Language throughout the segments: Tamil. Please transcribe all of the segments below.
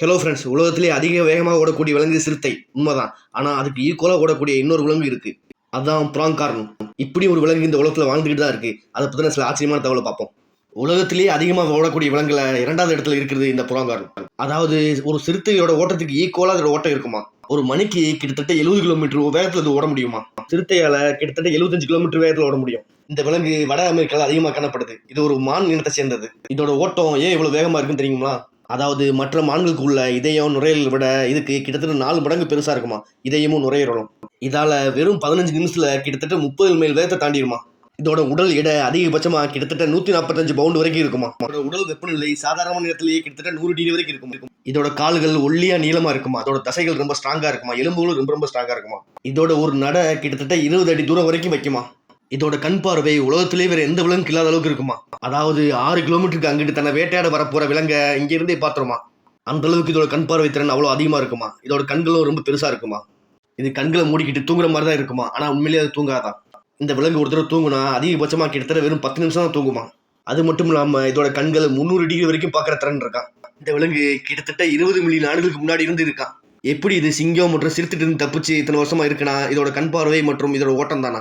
ஹலோ ஃப்ரெண்ட்ஸ் உலகத்திலே அதிக வேகமாக ஓடக்கூடிய விலங்கு சிறுத்தை உண்மைதான். ஆனால் அதுக்கு ஈக்குவலாக ஓடக்கூடிய இன்னொரு விலங்கு இருக்குது அதுதான் புறாங்காரன் இப்படி ஒரு விலங்கு இந்த உலகத்தில் வாழ்ந்துக்கிட்டு தான் இருக்குது அதை பற்றின சில ஆச்சரியமான தகவலை பார்ப்போம். உலகத்திலேயே அதிகமாக ஓடக்கூடிய விலங்குல இரண்டாவது இடத்துல இருக்கிறது இந்த புறாங்காரன். அதாவது ஒரு சிறுத்தையோட ஓட்டத்துக்கு ஈக்குவலாக அதோட ஓட்டம் இருக்குமா? ஒரு மணிக்கு கிட்டத்தட்ட எழுபது கிலோமீட்டர் வேகத்தில் அது ஓட முடியுமா? சிறுத்தையால் கிட்டத்தட்ட எழுபத்தஞ்சு கிலோமீட்டர் வேகத்தில் ஓட முடியும். இந்த விலங்கு வட அமெரிக்காவில் அதிகமாக காணப்படுது. இது ஒரு மான் இனத்தை சேர்ந்தது. இதோட ஓட்டம் ஏன் இவ்வளோ வேகமாக இருக்குன்னு தெரியுங்களா? அதாவது மற்ற மான்களுக்கு உள்ள இதயம் நுரையீரல் விட இதுக்கு கிட்டத்தட்ட நாலு மடங்கு பெருசா இருக்குமா? இதயமும் நுரையீரலும். இதால வெறும் பதினஞ்சு நிமிஷத்துல கிட்டத்தட்ட முப்பது மைல் வேகத்தை தாண்டிடுமா? இதோட உடல் எடை அதிகபட்சமா கிட்டத்தட்ட நூத்தி நாற்பத்தஞ்சு பவுண்ட் வரைக்கும் இருக்குமா? அதோட உடல் வெப்பநிலை சாதாரண நேரத்திலேயே கிட்டத்தட்ட நூறு டிகிரி வரைக்கும் இருக்கும்? இதோட கால்கள் ஒல்லியா நீளமா இருக்குமா? அதோட தசைகள் ரொம்ப ஸ்ட்ராங்காக இருக்குமா? எலும்புகளும் ரொம்ப ரொம்ப ஸ்ட்ராங்காக இருக்குமா? இதோட ஒரு நட கிட்டத்தட்ட இருபது அடி தூரம் வரைக்கும் வைக்குமா? இதோட கண் பார்வை உலகத்திலே வேற எந்த விலங்கு இல்லாத அளவுக்கு இருக்குமா? அதாவது ஆறு கிலோமீட்டருக்கு அங்கிட்டு தன்னை வேட்டையாட வரப்போற விலங்க இங்கிருந்தே இருந்தே அந்த அளவுக்கு இதோட கண் பார்வை திறன் அவ்வளோ அதிகமா இருக்குமா? இதோட கண்களும் ரொம்ப பெருசா இருக்குமா? இது கண்களை மூடிக்கிட்டு தூங்குற மாதிரி தான் இருக்குமா? ஆனா உண்மையிலேயே அது தூங்காதான் இந்த விலங்கு ஒரு தடவை தூங்குனா அதிகபட்சமா கிட்டத்தட்ட வெறும் பத்து நிமிஷம் தான் தூங்குமா? அது மட்டும் இல்லாம இதோட கண்கள் முந்நூறு டிகிரி வரைக்கும் பார்க்குற திறன் இருக்கான் இந்த விலங்கு கிட்டத்தட்ட இருபது மில்லியன் ஆண்டுகளுக்கு முன்னாடி இருந்து இருக்கான் எப்படி இது சிங்கம் மற்றும் சிறுத்தைட்டு இருந்து தப்பிச்சு இத்தனை வருஷமா இருக்குன்னா இதோட கண் பார்வை மற்றும் இதோட ஓட்டம் தானா?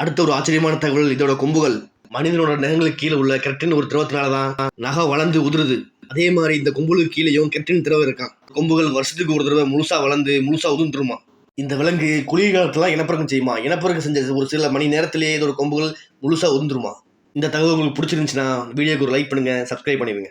அடுத்த ஒரு ஆச்சரியமான தகவல் இதோட கொம்புகள். மனிதனோட நகங்களுக்கு கீழே உள்ள கெட்டின் ஒரு திரவத்தினால தான் நகை வளர்ந்து உதிருது. அதே மாதிரி இந்த கொம்புகளுக்கு கீழேயும் கெட்டின் திரவம் இருக்கான் கொம்புகள் வருஷத்துக்கு ஒரு தடவை முழுசா வளர்ந்து முழுசா உதிர்ந்துருமா? இந்த விலங்கு குளிர்காலத்துல இனப்பெருக்கம் செய்யுமா? இனப்பெருக்கம் செஞ்ச ஒரு சில மணி நேரத்திலேயே இதோட கொம்புகள் முழுசா உதிர்ந்துருமா? இந்த தகவல் உங்களுக்கு பிடிச்சிருந்துச்சுன்னா வீடியோக்கு ஒரு லைக் பண்ணுங்க சப்ஸ்கிரைப் பண்ணிடுங்க.